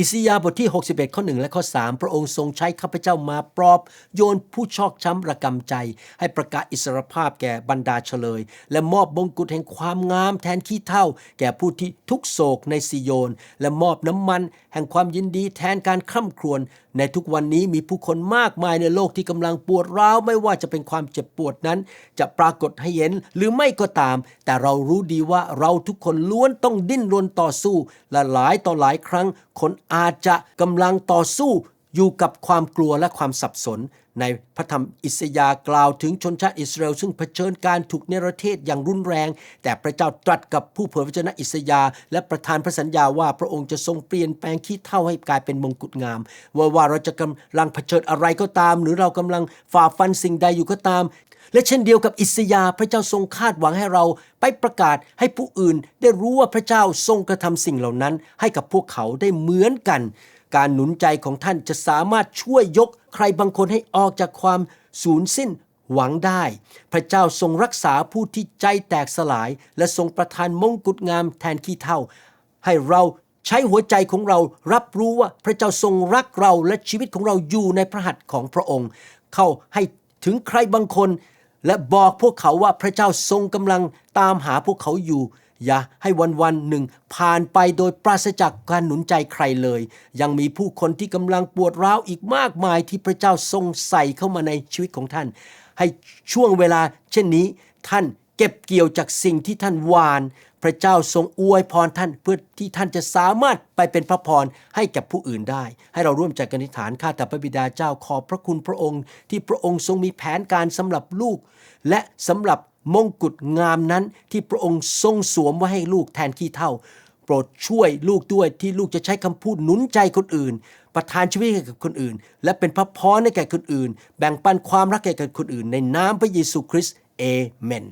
อิสยาห์บทที่ 61 ข้อ 1 และข้อ 3 พระองค์ทรงใช้ข้าพเจ้ามาปลอบ โยนผู้ชอกช้ำระกำใจ ให้ประกาศอิสรภาพแก่บรรดาเฉลย และมอบมงกุฎแห่งความงามแทนขี้เท่า แก่ผู้ที่ทุกโศกในซิโยน และมอบน้ำมัน แห่งความยินดีแทนการคร่ำครวญในทุกวันนี้มีผู้คนมากมายในโลกที่กำลังปวดร้าวไม่ว่าจะเป็นความเจ็บปวดนั้น จะปรากฏให้เห็นหรือไม่ก็ตาม แต่เรารู้ดีว่าเราทุกคนล้วนต้องดิ้นรนต่อสู้และหลายต่อหลายครั้งคนอาจจะกำลังต่อสู้อยู่กับความกลัวและความสับสน ในพระธรรมอิสยากล่าวถึงชนชาติอิสราเอลซึ่งเผชิญการถูกเนรเทศอย่างรุนแรง แต่พระเจ้าตรัสกับผู้เผยพระชนะอิสยา และประทานพระสัญญาว่าพระองค์จะทรงเปลี่ยนแปลงขี้เท่าให้กลายเป็นมงกุฎงาม ว่าว่าเราจะกำลังเผชิญอะไรก็ตาม หรือเรากำลังฝ่าฟันสิ่งใดอยู่ก็ตาม และเช่นเดียวกับอิสยาพระเจ้าทรงคาดหวังให้เรา ไปประกาศให้ผู้อื่นได้รู้ว่าพระเจ้าทรงกระทำสิ่งเหล่านั้น ให้กับพวกเขาได้เหมือนกัน การหนุนใจของท่านจะสามารถช่วยยกใครบางคนให้ออกจากความสูญสิ้นหวังได้ พระเจ้าทรงรักษาผู้ที่ใจแตกสลาย และทรงประทานมงกุฎงามแทนขี้เท่าให้เราใช้หัวใจของเรารับรู้ว่าพระเจ้าทรงรักเราและชีวิตของเราอยู่ในพระหัตถ์ของพระองค์ เข้าให้ถึงใครบางคน และบอกพวกเขาว่าพระเจ้าทรงกำลังตามหาพวกเขาอยู่ อย่าให้วันวันหนึ่งผ่านไปโดยปราศจากการหนุนใจใครเลย ยังมีผู้คนที่กำลังปวดร้าวอีกมากมายที่พระเจ้าทรงใส่เข้ามาในชีวิตของท่าน ให้ช่วงเวลาเช่นนี้ท่าน เก็บเกี่ยวจากสิ่งที่ท่านหวาน พระเจ้าทรงอวยพรท่านเพื่อที่ท่านจะสามารถไปเป็นพระพรให้กับผู้อื่นได้ ให้เราร่วมใจกันอธิษฐานข้าแต่พระบิดาเจ้าขอบพระคุณพระองค์ ที่พระองค์ทรงมีแผนการสำหรับลูก และสำหรับมงกุฎงามนั้นที่พระองค์ทรงสวมไว้ให้ลูกแทนขี้เท่า โปรดช่วยลูกด้วยที่ลูกจะใช้คำพูดหนุนใจคนอื่น ประทานชีวิตให้กับคนอื่น และเป็นพระพรให้แก่คนอื่น แบ่งปันความรักแก่คนอื่น ในนามพระเยซูคริสต์เอเมน